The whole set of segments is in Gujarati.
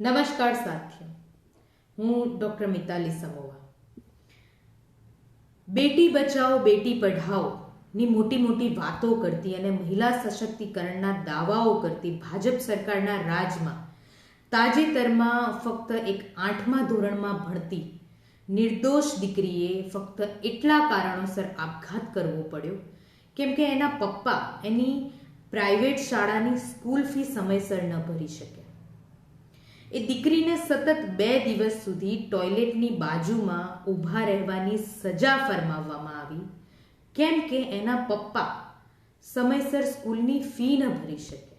નમસ્કાર સાથીઓ હું ડૉક્ટર મિતાલી સમોવા. બેટી બચાવો બેટી પઢાઓ ની મોટી મોટી વાતો કરતી અને મહિલા સશક્તિકરણના દાવાઓ કરતી ભાજપ સરકારના રાજમાં તાજેતરમાં ફક્ત એક આઠમા ધોરણમાં ભણતી નિર્દોષ દીકરીએ ફક્ત એટલા કારણોસર આપઘાત કરવો પડ્યો કેમ કે એના પપ્પા એની પ્રાઇવેટ શાળાની સ્કૂલ ફી સમયસર ન ભરી શક્યા. એ દીકરીને સતત બે દિવસ સુધી ટોયલેટની બાજુમાં ઊભા રહેવાની સજા ફરમાવવામાં આવી, કેમ કે એના પપ્પા સમયસર સ્કૂલની ફી ન ભરી શકે.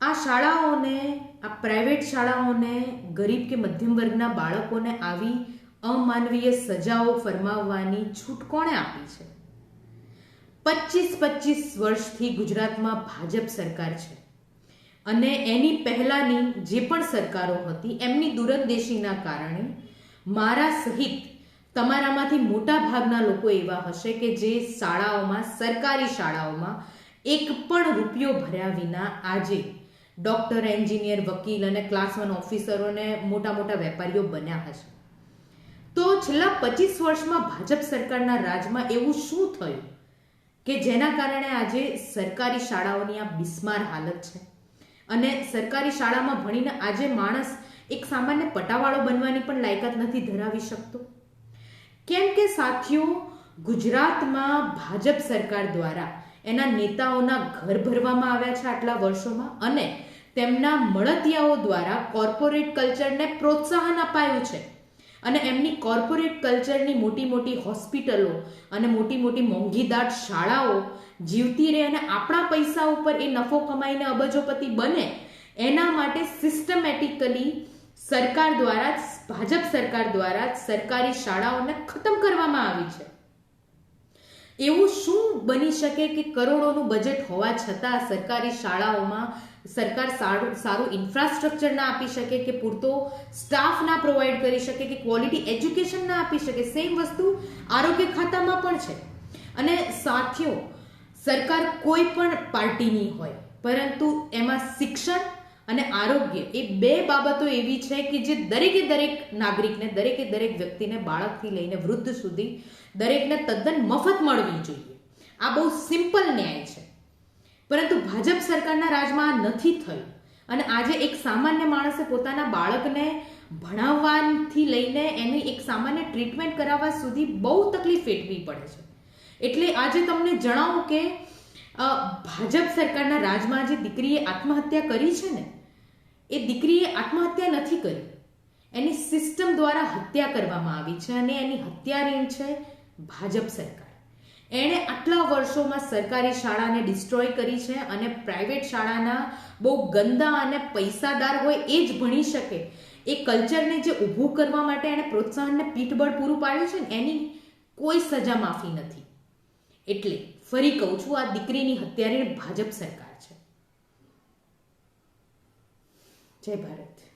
આ શાળાઓને, આ પ્રાઇવેટ શાળાઓને, ગરીબ કે મધ્યમ વર્ગના બાળકોને આવી અમાનવીય સજાઓ ફરમાવવાની છૂટ કોણે આપી છે? પચીસ પચીસ વર્ષથી ગુજરાતમાં ભાજપ સરકાર છે. અને એની પહેલાંની જે પણ સરકારો હતી, એમની દૂરંદેશીના કારણે મારા સહિત તમારામાંથી મોટા ભાગના લોકો એવા હશે કે જે શાળાઓમાં, સરકારી શાળાઓમાં એક પણ રૂપિયો ભર્યા વિના આજે ડૉક્ટર, એન્જિનિયર, વકીલ અને ક્લાસ વન ઓફિસરોને મોટા મોટા વેપારીઓ બન્યા હશે. તો છેલ્લા પચીસ વર્ષમાં ભાજપ સરકારના રાજમાં એવું શું થયું કે જેના કારણે આજે સરકારી શાળાઓની આ બિસ્માર હાલત છે? અને સરકારી શાળામાં ભણીને આજે માણસ એક સામાન્ય પટાવાળો બનવાની પણ લાયકાત નથી ધરાવી શકતો. કેમ કે સાથીઓ, ગુજરાતમાં ભાજપ સરકાર દ્વારા એના નેતાઓના ઘર ભરવામાં આવ્યા છે આટલા વર્ષોમાં અને તેમના મળતિયાઓ દ્વારા કોર્પોરેટ કલ્ચરને પ્રોત્સાહન અપાયું છે. અને એમની કોર્પોરેટ કલ્ચરની મોટી મોટી હોસ્પિટલો અને મોટી મોટી મોંઘીદાટ શાળાઓ જીવતી રહે અને આપણા પૈસા ઉપર એ નફો કમાઈને અબજોપતિ બને, એના માટે સિસ્ટમેટિકલી સરકાર દ્વારા, ભાજપ સરકાર દ્વારા સરકારી શાળાઓને ખતમ કરવામાં આવી છે. એવું શું બની શકે કે કરોડોનું બજેટ હોવા છતાં સરકારી શાળાઓમાં સરકાર સારું સારું ઇન્ફ્રાસ્ટ્રક્ચર ના આપી શકે કે પૂરતો સ્ટાફ ના પ્રોવાઈડ કરી શકે કે ક્વોલિટી એજ્યુકેશન ના આપી શકે? સેમ વસ્તુ આરોગ્ય ખાતામાં પણ છે. અને સાથીઓ, સરકાર કોઈ પણ પાર્ટીની હોય, પરંતુ એમાં શિક્ષણ અને આરોગ્ય એ બે બાબતો એવી છે કે જે દરેકે દરેક નાગરિકને, દરેકે દરેક વ્યક્તિને, બાળકથી લઈને વૃદ્ધ સુધી દરેકને તદ્દન મફત મળવી જોઈએ. આ બહુ સિમ્પલ ન્યાય છે. પરંતુ ભાજપ સરકારના રાજમાં આ નથી થયું. અને આજે એક સામાન્ય માણસે પોતાના બાળકને ભણાવવાથી લઈને એની એક સામાન્ય ટ્રીટમેન્ટ કરાવવા સુધી બહુ તકલીફ વેઠવી પડે છે. એટલે આજે તમને જણાવું કે ભાજપ સરકારના રાજમાં જે દીકરીએ આત્મહત્યા કરી છે ને એ દીકરીએ આત્મહત્યા નથી કરી. એની સિસ્ટમ દ્વારા હત્યા કરવામાં આવી છે અને એની હત્યારીણ છે ભાજપ સરકાર. એણે આટલા વર્ષોમાં સરકારી શાળાને ડિસ્ટ્રોય કરી છે અને પ્રાઇવેટ શાળાના બહુ ગંદા અને પૈસાદાર હોય એ જ ભણી શકે. એ કલ્ચરને જે ઊભું કરવા માટે એણે પ્રોત્સાહનને પીઠબળ પૂરું પાડ્યું છે ને, એની કોઈ સજા માફી નથી. એટલે ફરી કહું છું, આ દીકરીની હત્યારીણ ભાજપ સરકાર છે. შევარეთ.